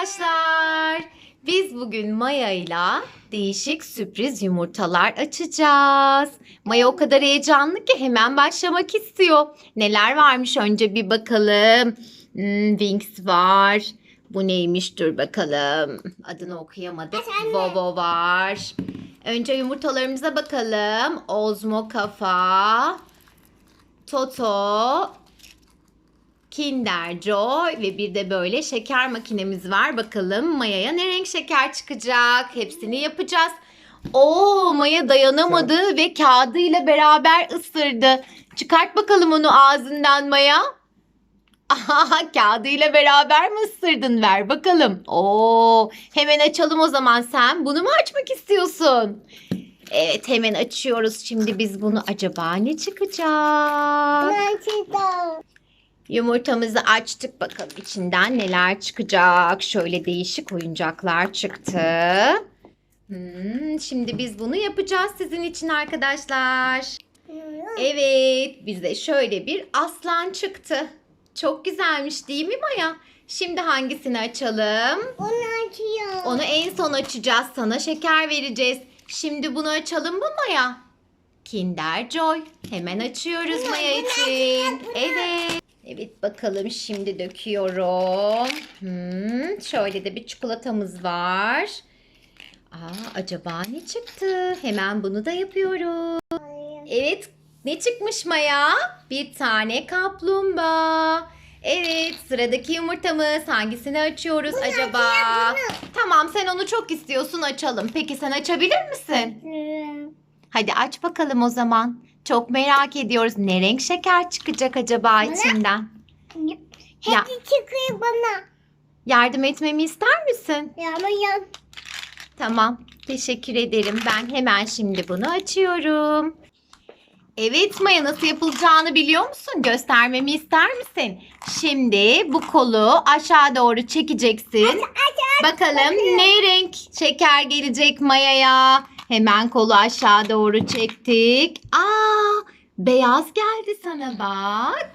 Arkadaşlar biz bugün Maya ile değişik sürpriz yumurtalar açacağız. Maya o kadar heyecanlı ki hemen başlamak istiyor. Neler varmış önce bir bakalım. Hmm, Wings var. Bu neymiş dur bakalım. Adını okuyamadık. Bobo var. Önce yumurtalarımıza bakalım. Ozmo kafa. Toto, Kinder Joy ve bir de böyle şeker makinemiz var. Bakalım Maya'ya ne renk şeker çıkacak? Hepsini yapacağız. Oo Maya dayanamadı ve kağıdıyla beraber ısırdı. Çıkart bakalım onu ağzından Maya. Aha, kağıdıyla beraber mi ısırdın? Ver bakalım. Oo, hemen açalım o zaman sen. Bunu mu açmak istiyorsun? Evet hemen açıyoruz. Şimdi biz bunu acaba ne çıkacak? Yumurtamızı açtık bakalım içinden neler çıkacak. Şöyle değişik oyuncaklar çıktı. Hmm, şimdi biz bunu yapacağız sizin için arkadaşlar. Evet bize şöyle bir aslan çıktı. Çok güzelmiş değil mi Maya? Şimdi hangisini açalım? Onu açıyor. Onu en son açacağız. Sana şeker vereceğiz. Şimdi bunu açalım mı Maya? Kinder Joy. Hemen açıyoruz Maya için. Evet. Evet bakalım şimdi döküyorum. Hmm, şöyle de bir çikolatamız var. Aa, acaba ne çıktı? Hemen bunu da yapıyorum. Evet ne çıkmış Maya? Bir tane kaplumbağa. Evet sıradaki yumurtamız hangisini açıyoruz acaba? Tamam sen onu çok istiyorsun açalım. Peki sen açabilir misin? Hadi aç bakalım o zaman. Çok merak ediyoruz. Ne renk şeker çıkacak acaba içinden? Ya. Hepsi çıkıyor bana. Yardım etmemi ister misin? Yamayın. Tamam. Teşekkür ederim. Ben hemen şimdi bunu açıyorum. Evet Maya nasıl yapılacağını biliyor musun? Göstermemi ister misin? Şimdi bu kolu aşağı doğru çekeceksin. Bakalım ne renk şeker gelecek Maya'ya. Hemen kolu aşağı doğru çektik. Aa, beyaz geldi sana bak.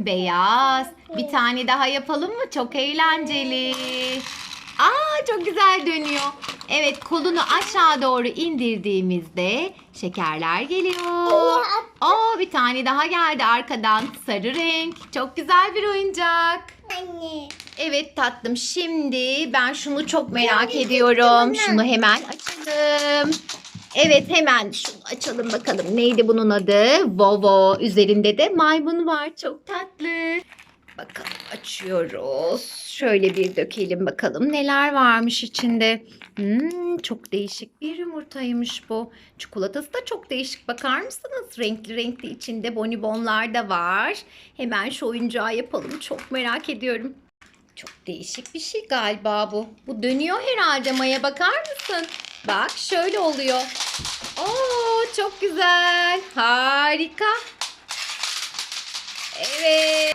Beyaz. Bir tane daha yapalım mı? Çok eğlenceli. Aa çok güzel dönüyor. Evet kolunu aşağı doğru indirdiğimizde şekerler geliyor. Aa bir tane daha geldi arkadan sarı renk. Çok güzel bir oyuncak. Anne. Evet tatlım şimdi ben şunu çok merak ediyorum. Şunu hemen açalım. Evet hemen şunu açalım bakalım. Neydi bunun adı? Vovo. Üzerinde de maymun var. Çok tatlı. Bakalım açıyoruz. Şöyle bir dökelim bakalım neler varmış içinde. Hmm, çok değişik bir yumurtaymış bu. Çikolatası da çok değişik. Bakar mısınız? Renkli renkli içinde bonibonlar da var. Hemen şu oyuncağı yapalım. Çok merak ediyorum. Çok değişik bir şey galiba bu. Bu dönüyor herhalde Maya bakar mısın? Bak şöyle oluyor. Oo çok güzel. Harika. Evet.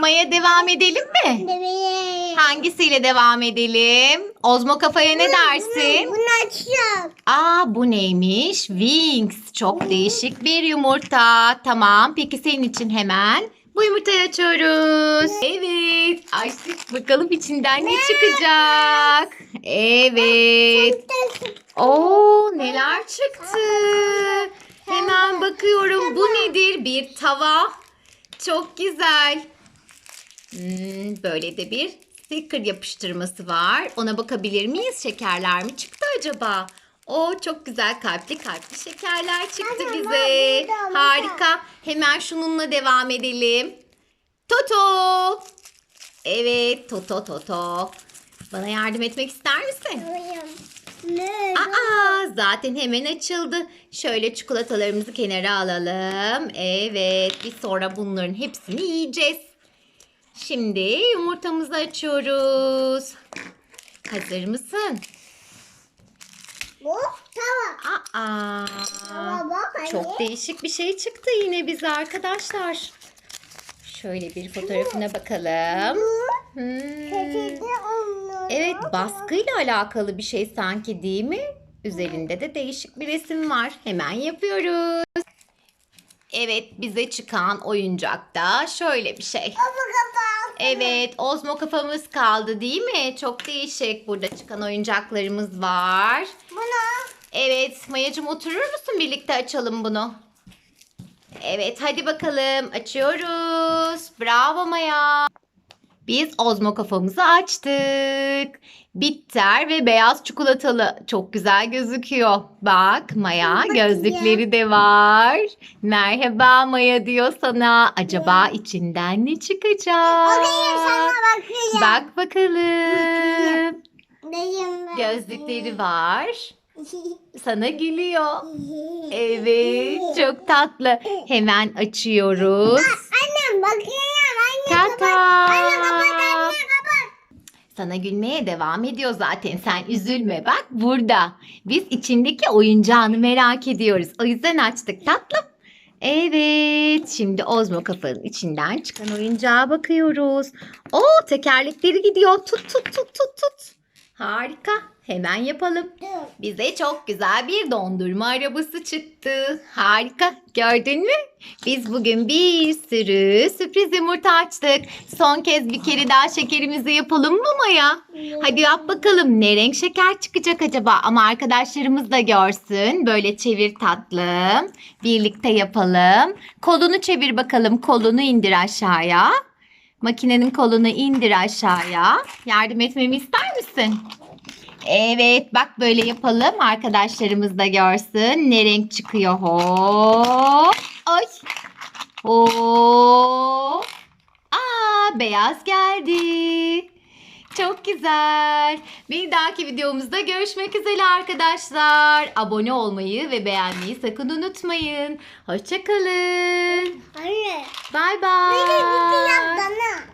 Maya devam edelim mi? Bebeğim. Hangisiyle devam edelim? Ozmo kafaya ne dersin? Bunu açacağım. Aa bu neymiş? Wings. Çok değişik bir yumurta. Tamam. Peki senin için hemen bu yumurtayı açıyoruz. Evet. Açtık. Bakalım içinden ne çıkacak? Evet. Oo neler çıktı? Hemen bakıyorum. Bu nedir? Bir tava. Çok güzel. Hmm, böyle de bir sticker yapıştırması var. Ona bakabilir miyiz? Şekerler mi çıktı acaba? O çok güzel kalpli kalpli şekerler çıktı ama bize. burada. Harika. Hemen şununla devam edelim. Toto. Evet, Toto Toto. Bana yardım etmek ister misin? Bebeğim. Ne? Aa, zaten hemen açıldı. Şöyle çikolatalarımızı kenara alalım. Evet, biz sonra bunların hepsini yiyeceğiz. Şimdi yumurtamızı açıyoruz. Hazır mısın? Bu tava. Aa, Tava bak anne. çok değişik bir şey çıktı yine bize arkadaşlar. Şöyle bir fotoğrafına bakalım. Bu Hmm. onu. Evet baskıyla alakalı bir şey sanki değil mi? Üzerinde de değişik bir resim var. Hemen yapıyoruz. Evet bize çıkan oyuncakta şöyle bir şey. Evet, Ozmo kafamız kaldı değil mi? Çok değişik. Burada çıkan oyuncaklarımız var. Bunu. Evet, Mayacım oturur musun? Birlikte açalım bunu. Evet, hadi bakalım. Açıyoruz. Bravo Maya. Biz Ozmo kafamızı açtık. Bitter ve beyaz çikolatalı. Çok güzel gözüküyor. Bak Maya gözlükleri de var. Merhaba Maya diyor sana. Acaba içinden ne çıkacak? Bakayım sana bakayım. Bak bakalım. Gözlükleri var. Sana gülüyor. Evet, çok tatlı. Hemen açıyoruz. Tata. Sana gülmeye devam ediyor zaten. Sen üzülme bak burada. Biz içindeki oyuncağını merak ediyoruz. O yüzden açtık tatlım. Evet, şimdi Ozmo kafanın içinden çıkan oyuncağa bakıyoruz. Oo, tekerlekleri gidiyor. Tut tut tut tut tut. Harika. Hemen yapalım. Bize çok güzel bir dondurma arabası çıktı. Harika. Gördün mü? Biz bugün bir sürü sürpriz yumurta açtık. Son kez bir kere daha şekerimizi yapalım mı Maya? Hadi yap bakalım. Ne renk şeker çıkacak acaba? Ama arkadaşlarımız da görsün. Böyle çevir tatlım. Birlikte yapalım. Kolunu çevir bakalım. Kolunu indir aşağıya. Makinenin kolunu indir aşağıya. Yardım etmemi ister misin? Evet bak böyle yapalım. Arkadaşlarımız da görsün. Ne renk çıkıyor. Hop. Ay. Hop. Aa beyaz geldi. Çok güzel. Bir dahaki videomuzda görüşmek üzere arkadaşlar. Abone olmayı ve beğenmeyi sakın unutmayın. Hoşçakalın. Anne. Bay bay.